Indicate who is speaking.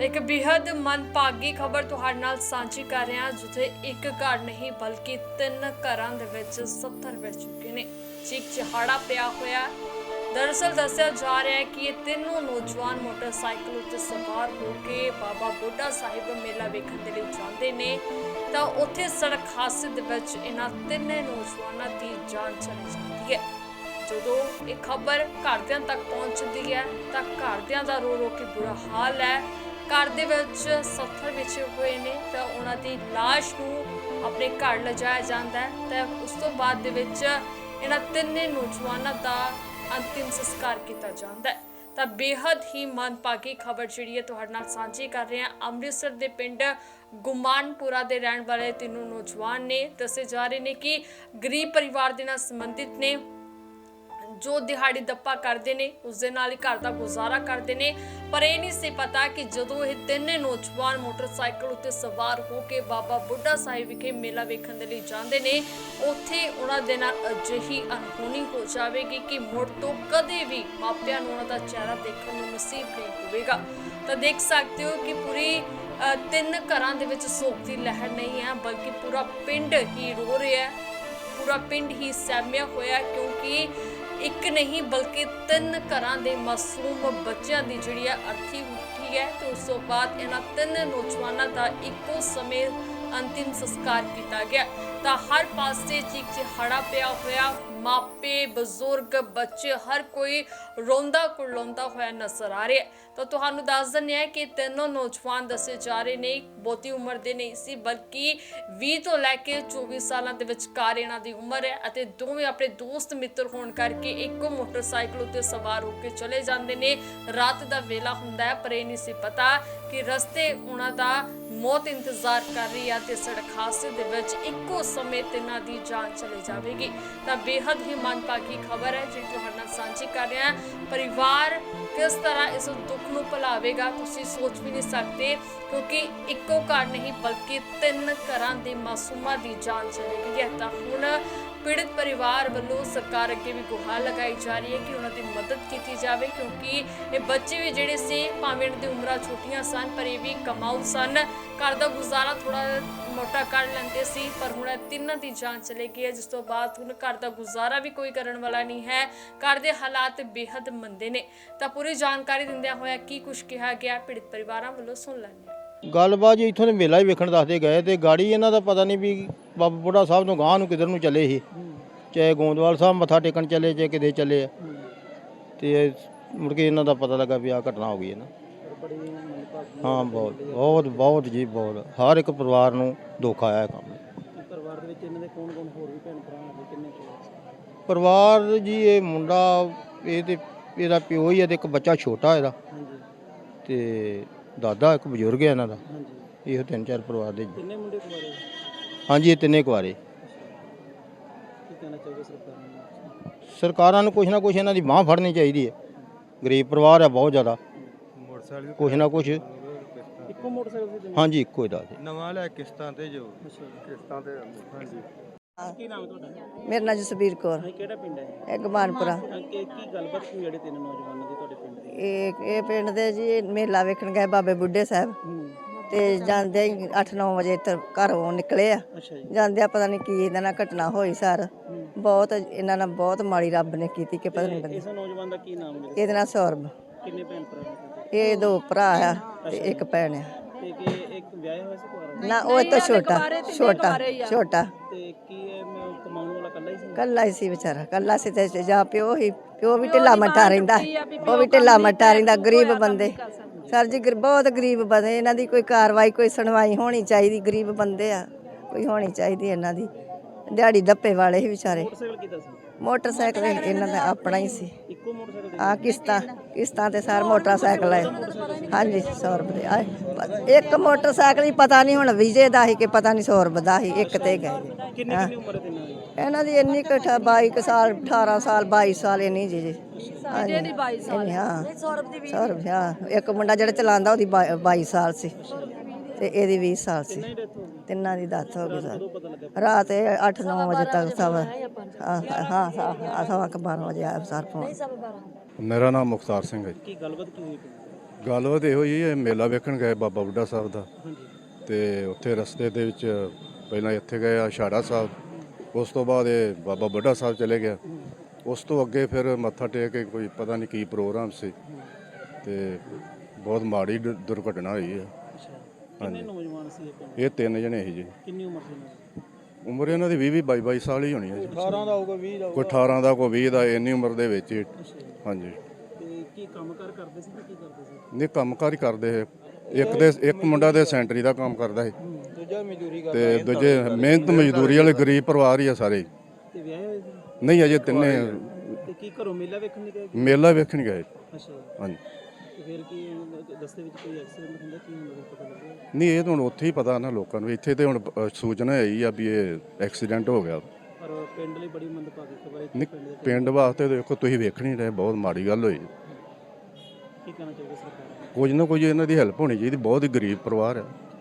Speaker 1: ਇੱਕ ਬਿਹਦ ਮਨਭਾਗੀ ਖਬਰ ਤੁਹਾਡੇ ਨਾਲ ਸਾਂਝੀ ਕਰ ਰਹੇ ਹਾਂ ਜਿੱਥੇ ਇੱਕ ਘਰ ਨਹੀਂ ਬਲਕਿ ਤਿੰਨ ਘਰਾਂ ਦੇ ਵਿੱਚ 70 ਵੱਜ ਚੁੱਕੇ ਨੇ। ਚੀਕ ਚਿਹਾੜਾ ਪਿਆ ਹੋਇਆ। ਦਰਅਸਲ ਦੱਸਿਆ ਜਾ ਰਿਹਾ ਹੈ ਕਿ ਇਹ ਤਿੰਨੋਂ ਨੌਜਵਾਨ ਮੋਟਰਸਾਈਕਲ ਉੱਤੇ ਸਵਾਰ ਹੋ ਕੇ ਬਾਬਾ ਬੁੱਢਾ ਸਾਹਿਬ ਮੇਲਾ ਵੇਖਣ ਦੇ ਲਈ ਜਾਂਦੇ ਨੇ। ਤਾਂ ਉੱਥੇ ਸੜਕ ਹਾਦਸੇ ਦੇ ਵਿੱਚ ਇਹਨਾਂ ਤਿੰਨੇ ਨੌਜਵਾਨਾਂ ਦੀ ਜਾਨ ਚਲੀ ਜਾਂਦੀ ਹੈ। ਜਦੋਂ ਇਹ ਖਬਰ ਘਰਦਿਆਂ ਤੱਕ ਪਹੁੰਚਦੀ ਹੈ, ਤਾਂ ਘਰਦਿਆਂ ਦਾ ਰੋ ਰੋ ਕੇ ਬੁਰਾ ਹਾਲ ਹੈ। ਘਰ ਦੇ ਵਿੱਚ ਸੱਥਰ ਵਿਛੇ ਹੋਏ ਨੇ, ਤਾਂ ਉਹਨਾਂ ਦੀ ਲਾਸ਼ ਨੂੰ ਆਪਣੇ ਘਰ ਲਿਜਾਇਆ ਜਾਂਦਾ ਹੈ। ਤਾਂ ਉਸ ਤੋਂ ਬਾਅਦ ਦੇ ਵਿੱਚ ਇਹਨਾਂ ਤਿੰਨੇ ਨੌਜਵਾਨਾਂ ਦਾ ਅੰਤਿਮ ਸੰਸਕਾਰ ਕੀਤਾ ਜਾਂਦਾ ਹੈ। ਤਾਂ ਬੇहद ਹੀ ਮਨਪਾਗੀ ਖਬਰ ਜਿਹੜੀ ਹੈ ਤੁਹਾਡੇ ਨਾਲ ਸਾਂਝੀ ਕਰ ਰਹੇ ਹਾਂ। ਅੰਮ੍ਰਿਤਸਰ ਦੇ ਪਿੰਡ ਗੁਮਾਨਪੁਰਾ ਦੇ ਰਹਿਣ ਵਾਲੇ ਤਿੰਨੋਂ ਨੌਜਵਾਨ ਨੇ ਦੱਸੇ ਜਾ ਰਹੇ ਨੇ ਕਿ ਗਰੀਬ ਪਰਿਵਾਰ ਦੇ ਨਾਲ ਸੰਬੰਧਿਤ ਨੇ। ਜੋ ਦਿਹਾੜੀ ਦੱਪਾ ਕਰਦੇ ਨੇ, ਉਸ ਦੇ ਨਾਲ ਹੀ ਘਰ ਦਾ ਗੁਜ਼ਾਰਾ ਕਰਦੇ ਨੇ। ਪਰ ਇਹ ਨਹੀਂ ਸੀ ਪਤਾ ਕਿ ਜਦੋਂ ਇਹ ਤਿੰਨੇ ਨੌਜਵਾਨ ਮੋਟਰਸਾਈਕਲ ਉੱਤੇ ਸਵਾਰ ਹੋ ਕੇ ਬਾਬਾ ਬੁੱਢਾ ਸਾਹਿਬ ਵਿਖੇ ਮੇਲਾ ਵੇਖਣ ਦੇ ਲਈ ਜਾਂਦੇ ਨੇ, ਉੱਥੇ ਉਹਨਾਂ ਦੇ ਨਾਲ ਅਜਿਹੀ ਅਨਹੋਣੀ ਹੋ ਜਾਵੇਗੀ ਕਿ ਮੁੜ ਤੋਂ ਕਦੇ ਵੀ ਮਾਪਿਆਂ ਨੂੰ ਉਹਨਾਂ ਦਾ ਚਿਹਰਾ ਦੇਖਣ ਨੂੰ ਨਸੀਬ ਨਹੀਂ ਹੋਵੇਗਾ। ਤਾਂ ਦੇਖ ਸਕਦੇ ਹੋ ਕਿ ਪੂਰੀ ਤਿੰਨ ਘਰਾਂ ਦੇ ਵਿੱਚ ਸੋਗ ਦੀ ਲਹਿਰ ਨਹੀਂ ਹੈ, ਬਲਕਿ ਪੂਰਾ ਪਿੰਡ ਹੀ ਰੋ ਰਿਹਾ ਹੈ। ਪੂਰਾ ਪਿੰਡ ਹੀ ਸਹਿਮਿਆ ਹੋਇਆ ਕਿਉਂਕਿ ਇੱਕ ਨਹੀਂ ਬਲਕਿ ਤਿੰਨ ਘਰਾਂ ਦੇ ਮਾਸੂਮ ਬੱਚਿਆਂ ਦੀ ਜਿਹੜੀ ਹੈ ਅਰਥੀ ਉੱਠੀ ਹੈ ਤੇ ਉਸ ਤੋਂ ਬਾਅਦ ਇਹਨਾਂ ਤਿੰਨ ਨੌਜਵਾਨਾਂ ਦਾ ਇੱਕੋ ਸਮੇਂ ਅੰਤਿਮ ਸੰਸਕਾਰ ਕੀਤਾ ਗਿਆ। ਤਾਂ ਹਰ ਪਾਸੇ ਚੀਕ ਚਿਹਾੜਾ ਪਿਆ ਹੋਇਆ ਮਾਪੇ, ਬਜ਼ੁਰਗ, ਬੱਚੇ, ਹਰ ਕੋਈ ਰੋਂਦਾ ਕੁਰਲਾਉਂਦਾ ਹੋਇਆ ਨਜ਼ਰ ਆ ਰਿਹਾ ਤਾਂ ਤੁਹਾਨੂੰ ਦੱਸ ਦਿੰਦੇ ਹਾਂ ਕਿ ਤਿੰਨੋਂ ਨੌਜਵਾਨ ਦੱਸੇ ਜਾ ਰਹੇ ਨੇ ਬਹੁਤੀ ਉਮਰ ਦੇ ਨਹੀਂ ਸੀ, ਬਲਕਿ 20 ਤੋਂ ਲੈ ਕੇ 24 ਸਾਲਾਂ ਦੇ ਵਿਚਕਾਰ ਇਹਨਾਂ ਦੀ ਉਮਰ ਹੈ ਅਤੇ ਦੋਵੇਂ ਆਪਣੇ ਦੋਸਤ ਮਿੱਤਰ ਹੋਣ ਕਰਕੇ ਇੱਕੋ ਮੋਟਰਸਾਈਕਲ ਉੱਤੇ ਸਵਾਰ ਹੋ ਕੇ ਚਲੇ ਜਾਂਦੇ ਨੇ। ਰਾਤ ਦਾ ਵੇਲਾ ਹੁੰਦਾ ਹੈ, ਪਰ ਇਹ ਨਹੀਂ ਸੀ ਪਤਾ ਕਿ ਰਸਤੇ ਉਹਨਾਂ ਦਾ ਮੌਤ ਇੰਤਜ਼ਾਰ ਕਰ ਰਹੀ ਹੈ ਤੇ ਸੜਕ ਹਾਦਸੇ ਦੇ ਵਿੱਚ ਇੱਕੋ ਸਮੇਂ ਤਿੰਨਾਂ ਦੀ ਜਾਨ ਚਲੀ ਜਾਵੇਗੀ। ਤਾਂ ਬੇ ਬੇहद ਹੀ ਮਨਪਾਗੀ ਖਬਰ ਹੈ, ਜਿਹੜੀ ਤੁਹਾਡੇ ਨਾਲ ਸਾਂਝੀ ਕਰ ਰਿਹਾ ਹਾਂ। ਪਰਿਵਾਰ ਕਿਸ ਤਰ੍ਹਾਂ ਇਸ ਦੁੱਖ ਨੂੰ ਭੁਲਾਵੇਗਾ, ਤੁਸੀਂ ਸੋਚ ਵੀ ਨਹੀਂ ਸਕਦੇ, ਕਿਉਂਕਿ ਇੱਕੋ ਘਰ ਨਹੀਂ, ਬਲਕਿ ਤਿੰਨ ਘਰਾਂ ਦੇ ਮਾਸੂਮਾਂ ਦੀ ਜਾਨ ਚਲੀ ਗਈ ਹੈ ਤਾਂ ਹੁਣ ਪੀੜਤ ਪਰਿਵਾਰ ਵੱਲੋਂ ਸਰਕਾਰ ਅੱਗੇ ਵੀ ਗੁਹਾਰ ਲਗਾਈ ਜਾ ਰਹੀ ਹੈ ਕਿ ਉਹਨਾਂ ਦੀ ਮਦਦ ਕੀਤੀ ਜਾਵੇ, ਕਿਉਂਕਿ ਇਹ ਬੱਚੇ ਵੀ ਜਿਹੜੇ ਸੀ, ਭਾਵੇਂ ਇਹਨਾਂ ਦੀ ਉਮਰਾਂ ਛੋਟੀਆਂ ਸਨ, ਪਰ ਇਹ ਵੀ ਕਮਾਊ ਸਨ। ਘਰ ਦਾ ਗੁਜ਼ਾਰਾ ਥੋੜਾ ਮੋਟਾ ਕਰ ਲੈਂਦੇ ਸੀ, ਪਰ ਹੁਣ ਇਹ ਤਿੰਨਾਂ ਦੀ ਜਾਨ ਚਲੇ ਗਈ ਹੈ, ਜਿਸ ਤੋਂ ਬਾਅਦ ਹੁਣ ਘਰ ਦਾ ਗੁਜ਼ਾਰਾ ਵੀ ਕੋਈ ਕਰਨ ਵਾਲਾ ਨਹੀਂ ਹੈ। ਘਰ ਦੇ ਹਾਲਾਤ ਬੇहद ਮੰਦੇ ਨੇ। ਤਾਂ ਪੂਰੀ ਜਾਣਕਾਰੀ ਦਿੰਦਿਆਂ ਹੋਇਆ ਕੀ ਕੁਝ ਕਿਹਾ ਗਿਆ, ਪੀੜਤ ਪਰਿਵਾਰਾਂ ਵੱਲੋਂ ਸੁਣ ਲੈਂਦੇ ਹਾਂ।
Speaker 2: ਗੱਲਬਾਤ ਜੀ ਇੱਥੋਂ ਦੇ ਮੇਲਾ ਹੀ ਵੇਖਣ ਦੱਸਦੇ ਗਏ ਤੇ ਗਾੜੀ ਇਹਨਾਂ ਦਾ ਪਤਾ ਨਹੀਂ ਵੀ ਬਾਬਾ ਬੁੱਢਾ ਸਾਹਿਬ ਤੋਂ ਗਾਂ ਨੂੰ ਕਿਧਰ ਨੂੰ ਚੱਲੇ ਸੀ। ਚਾਹੇ ਗੋਂਦਵਾਲ ਸਾਹਿਬ ਮੱਥਾ ਟੇਕਣ ਚੱਲੇ ਚਾਹੇ ਕਿਤੇ ਚੱਲੇ ਆ। ਤੇ ਮੁੜ ਕੇ ਇਹਨਾਂ ਦਾ ਪਤਾ ਲੱਗਾ ਵੀ ਆ ਘਟਨਾ ਹੋ ਗਈ ਹੈ ਨਾ। ਹਾਂ ਬਹੁਤ ਬਹੁਤ ਬਹੁਤ ਜੀ ਬਹੁਤ। ਹਰ ਇੱਕ ਪਰਿਵਾਰ ਨੂੰ ਦੁੱਖ ਆਇਆ ਕੰਮ।
Speaker 3: ਪਰਿਵਾਰ ਦੇ ਵਿੱਚ ਇਹਨਾਂ ਦੇ ਕੌਣ ਕੌਣ ਹੋਰ ਵੀ ਭੈਣ ਭਰਾ ਕਿੰਨੇ?
Speaker 2: ਪਰਿਵਾਰ ਜੀ ਇਹ ਮੁੰਡਾ ਇਹ ਤੇ ਇਹਦਾ ਪਿਓ ਹੀ ਹੈ ਤੇ ਇੱਕ ਬੱਚਾ ਛੋਟਾ ਇਹਦਾ। ਤੇ ਦਾਦਾ ਇੱਕ ਬਜ਼ੁਰਗ ਹੈ ਇਹਨਾਂ ਦਾ। ਇਹੋ ਤਿੰਨ ਚਾਰ ਪਰਿਵਾਰ ਦੇ ਜੀ।
Speaker 3: ਕਿੰਨੇ ਮੁੰਡੇ ਕੁਆਰੇ
Speaker 2: ਹਾਂਜੀ ਇਹ ਤਿੰਨੇ ਕੁਆਰੇ
Speaker 3: ਕੀ ਕਹਿਣਾ ਚਾਹੋਗੇ ਸਰਕਾਰ ਨੂੰ?
Speaker 2: ਸਰਕਾਰਾਂ ਨੂੰ ਕੁਛ ਨਾ ਕੁਛ ਇਹਨਾਂ ਦੀ ਬਾਹ ਫੜਨੀ ਚਾਹੀਦੀ ਹੈ। ਗਰੀਬ ਪਰਿਵਾਰ ਹੈ ਬਹੁਤ ਜ਼ਿਆਦਾ। ਕੁਛ ਨਾ ਕੁਛ।
Speaker 3: ਇੱਕੋ ਮੋਟਰਸਾਈਕਲ ਤੇ
Speaker 2: ਹਾਂਜੀ ਇੱਕੋ ਹੀ ਦਾ ਜੀ।
Speaker 4: ਨਵਾਂ ਲੈ ਕਿਸ਼ਤਾਂ ਤੇ ਜੋ। ਕਿਸ਼ਤਾਂ ਤੇ ਹਾਂਜੀ।
Speaker 3: ਕੀ ਨਾਮ ਹੈ ਤੁਹਾਡਾ?
Speaker 5: ਮੇਰਾ ਨਾਂ ਜਸਬੀਰ ਕੌਰ।
Speaker 3: ਕਿਹੜਾ ਪਿੰਡ ਹੈ?
Speaker 5: ਇਹ ਗਮਾਨਪੁਰਾ।
Speaker 3: ਕੀ ਕੀ ਗੱਲਬਾਤ ਹੋਈ ਜਿਹੜੇ ਤਿੰਨ ਨੌਜਵਾਨਾਂ ਦੀ?
Speaker 5: ਇਹ ਇਹ ਪਿੰਡ ਦੇ ਜੀ ਮੇਲਾ ਵੇਖਣ ਗਏ ਬਾਬੇ ਬੁੱਢੇ ਸਾਹਿਬ। ਤੇ ਜਾਂਦੇ ਹੀ 8-9 ਵਜੇ ਇੱਧਰ ਘਰੋਂ ਨਿਕਲੇ ਆ।
Speaker 3: ਅੱਛਾ ਜੀ।
Speaker 5: ਜਾਂਦੇ ਪਤਾ ਨਹੀਂ ਕੀ ਇਹਨਾਂ ਨਾਲ ਘਟਨਾ ਹੋਈ ਸਰ। ਬਹੁਤ ਇਹਨਾਂ ਨਾਲ ਬਹੁਤ ਮਾੜੀ ਰੱਬ ਨੇ ਕੀਤੀ ਕਿ ਪਤਾ ਨਹੀਂ ਬੰਦੇ
Speaker 3: ਇਸ ਨੌਜਵਾਨ ਦਾ ਕੀ ਨਾਮ ਹੈ?
Speaker 5: ਇਹਦੇ ਨਾਲ ਸੌਰਬ
Speaker 3: ਕਿੰਨੇ ਭੈਣ ਭਰਾ?
Speaker 5: ਇਹ ਦੋ ਭਰਾ ਆ ਤੇ ਇੱਕ ਭੈਣ ਆ।
Speaker 3: ਤੇ ਕਿ ਇੱਕ ਵਿਆਹਿਆ ਹੋਇਆ ਸੀ ਕੁਆਰਾ
Speaker 5: ਨਾ ਉਹ ਇਹ ਤੋਂ ਛੋਟਾ ਛੋਟਾ ਛੋਟਾ।
Speaker 3: ਤੇ ਕੀ ਹੀ ਸੀ?
Speaker 5: ਕੱਲਾ ਹੀ ਸੀ ਵਿਚਾਰਾ ਕੱਲਾ ਸੀ ਤੇ ਜਾਂ ਪਿਓ ਹੀ ਪਿਓ ਵੀ ਢਿੱਲਾ ਮੱਠਾ ਰਹਿੰਦਾ ਉਹ ਵੀ ਢਿੱਲਾ ਮੱਠਾ ਰਹਿੰਦਾ ਗਰੀਬ ਬੰਦੇ। ਸਰ ਜੀ ਬਹੁਤ ਗਰੀਬ ਬੰਦੇ ਇਹਨਾਂ ਦੀ ਕੋਈ ਕਾਰਵਾਈ ਕੋਈ ਸੁਣਵਾਈ ਹੋਣੀ ਚਾਹੀਦੀ ਗਰੀਬ ਬੰਦੇ ਆ ਕੋਈ ਹੋਣੀ ਚਾਹੀਦੀ ਇਹਨਾਂ ਦੀ। ਦਿਹਾੜੀ ਦੱਪੇ ਵਾਲੇ ਹੀ ਵਿਚਾਰੇ।
Speaker 3: ਮੋਟਰਸਾਈਕਲ ਕਿੱਦਾਂ ਸੀ?
Speaker 5: ਮੋਟਰਸਾਈਕਲ ਇਹਨਾਂ ਦਾ ਆਪਣਾ ਹੀ ਸੀ।
Speaker 3: ਇੱਕੋ ਮੋਟਰਸਾਈਕਲ
Speaker 5: ਆ ਕਿਸ਼ਤਾਂ ਕਿਸ਼ਤਾਂ ਤੇ ਸਾਰ ਮੋਟਰਸਾਈਕਲ ਹੈ। ਹਾਂਜੀ 100 ਰੁਪਏ ਆਏ। ਇੱਕ ਮੋਟਰਸਾਈਕਲ ਹੀ ਪਤਾ ਨਹੀਂ ਹੁਣ ਵਿਜੇ ਦਾ ਹੀ ਕਿ ਪਤਾ ਨਹੀਂ 100 ਰੁਪਏ ਦਾ ਹੀ ਇੱਕ ਤੇ ਗਏ।
Speaker 3: ਕਿੰਨੀ ਕਿੰਨੀ ਉਮਰ ਦੀ?
Speaker 5: ਇਹਨਾਂ ਦੀ ਇੰਨੀ ਕੁ ਅਠਾ- 22 ਕੁ ਸਾਲ 18 ਸਾਲ 22 ਸਾਲ ਇੰਨੀ ਜੀ ਜੀ। ਹਾਂਜੀ ਦੀ 22 ਸਾਲ ਹਾਂ। ਸੌਰਭ ਦੀ 20 ਹਾਂ। ਇੱਕ ਮੁੰਡਾ ਜਿਹੜਾ ਚਲਾਉਂਦਾ ਉਹਦੀ 22 ਸਾਲ ਸੀ। ਤੇ ਇਹਦੀ 20 ਸਾਲ ਸੀ।
Speaker 3: ਡੈਥ
Speaker 5: ਤਿੰਨਾਂ ਦੀ ਦੱਸ ਹੋ ਗਈ ਸਰ ਰਾਤ 8-9 ਵਜੇ ਤੱਕ ਸਭ ਹਾਂ ਹਾਂ ਹਾਂ ਸਵਾ ਕੇ 12 ਵਜੇ ਆਇਆ ਸਰ ਫੋਨ
Speaker 6: ਮੇਰਾ ਨਾਮ ਮੁਖਤਾਰ ਸਿੰਘ ਹੈ ਜੀ।
Speaker 3: ਕੀ ਗੱਲਬਾਤ ਕੀ ਹੋਈ? ਪਿੰਡ?
Speaker 6: ਗੱਲਬਾਤ ਇਹੋ ਹੀ ਹੈ ਮੇਲਾ ਵੇਖਣ ਗਏ ਬਾਬਾ ਬੁੱਢਾ ਸਾਹਿਬ ਦਾ। ਤੇ ਉੱਥੇ ਰਸਤੇ ਦੇ ਵਿੱਚ ਪਹਿਲਾਂ ਇੱਥੇ ਗਏ ਆ ਸਾਹਿਬ। ਉਸ ਤੋਂ ਬਾਅਦ ਇਹ ਬਾਬਾ ਬੁੱਢਾ ਸਾਹਿਬ ਚਲੇ ਗਿਆ। ਉਸ ਤੋਂ ਅੱਗੇ ਫਿਰ ਮੱਥਾ ਟੇਕ ਕੇ ਕੋਈ ਪਤਾ ਨਹੀਂ ਕੀ ਪ੍ਰੋਗਰਾਮ ਸੀ ਤੇ ਬਹੁਤ ਮਾੜੀ ਦੁ- ਦੁਰਘਟਨਾ ਹੋਈ ਹੈ।
Speaker 3: ਕਿੰਨੇ ਨੌਜਵਾਨ ਸੀ ਇਹ
Speaker 6: ਤਿੰਨ ਜਣੇ ਸੀ ਜੀ।
Speaker 3: ਕਿੰਨੀ ਉਮਰ ਸੀ ਇਹਨਾਂ ਦੀ?
Speaker 6: ਉਮਰ ਇਹਨਾਂ ਦੀ 20 20 22 22 ਸਾਲ ਹੀ ਹੋਣੀ ਹੈ ਜੀ।
Speaker 2: 18 ਦਾ ਹੋਊਗਾ 20 ਦਾ
Speaker 6: ਕੋਈ 18 ਦਾ ਕੋਈ 20 ਦਾ ਇੰਨੀ ਉਮਰ ਦੇ ਵਿੱਚ ਹੀ। ਹਾਂਜੀ।
Speaker 3: ਤੇ ਕੀ ਕੰਮ ਕਾਰ ਕਰਦੇ ਸੀ ਤੇ ਕੀ ਕਰਦੇ ਸੀ?
Speaker 6: ਨਹੀਂ ਕੰਮਕਾਰ ਹੀ ਕਰਦੇ ਹੈ ਇੱਕ ਦੇ ਇੱਕ ਮੁੰਡਾ ਦੇ ਸੈਂਟਰੀ ਦਾ ਕੰਮ ਕਰਦਾ ਹੈ।
Speaker 2: ਦੂਜਾ ਮਜ਼ਦੂਰੀ
Speaker 6: ਤੇ ਦੂਜੇ ਮਿਹਨਤ ਮਜ਼ਦੂਰੀ ਵਾਲੇ ਗਰੀਬ ਪਰਿਵਾਰ ਹੀ ਆ ਸਾਰੇ।
Speaker 3: ਤੇ ਵਿਆਹੇ ਹੋਏ ਸੀ?
Speaker 6: ਨਹੀਂ ਅਜੇ ਤਿੰਨੇ
Speaker 3: ਤੇ ਕੀ ਘਰੋਂ ਮੇਲਾ ਵੇਖਣ ਨਹੀਂ ਗਏ?
Speaker 6: ਮੇਲਾ ਵੇਖਣ ਗਏ।
Speaker 3: ਅੱਛਾ। ਜੀ।
Speaker 6: ਹਾਂਜੀ।
Speaker 3: ਤੇ ਫਿਰ ਕੀ ਦਸਤੇ ਵਿੱਚ ਕੋਈ ਐਕਸੀਡੈਂਟ ਹੁੰਦਾ ਕੀ ਹੁੰਦਾ ਕੁਛ ਪਤਾ ਲੱਗਿਆ?
Speaker 6: ਨਹੀਂ ਇਹ ਤਾਂ ਹੁਣ ਉੱਥੇ ਹੀ ਪਤਾ ਨਾ ਲੋਕਾਂ ਨੂੰ। ਇੱਥੇ ਤੇ ਹੁਣ ਅ, ਸੂਚਨਾ ਆਈ ਆ ਵੀ ਇਹ ਐਕਸੀਡੈਂਟ ਹੋ ਗਿਆ।
Speaker 3: ਪਰ ਪਿੰਡ ਲਈ ਬੜੀ ਮੰਦਭਾਗੀ ਖਬਰ ਹੈ
Speaker 6: ਨਹੀਂ,
Speaker 3: ਪਿੰਡ ਦੇ
Speaker 6: ਪਿੰਡ ਵਾਸਤੇ ਦੇਖੋ ਤੁਸੀਂ ਵੇਖ ਨਹੀਂ ਰਹੇ ਬਹੁਤ ਮਾੜੀ ਗੱਲ ਹੋਈ।
Speaker 3: ਕੀ ਕਹਿਣਾ ਚਾਹੀਦਾ ਸਰਕਾਰ ਨੂੰ?
Speaker 6: ਕੁਝ ਨਾ ਕੁਝ ਇਹਨਾਂ ਦੀ ਹੈਲਪ ਹੋਣੀ ਚਾਹੀਦੀ ਬਹੁਤ ਹੀ ਗਰੀਬ ਪਰਿਵਾਰ ਹੈ।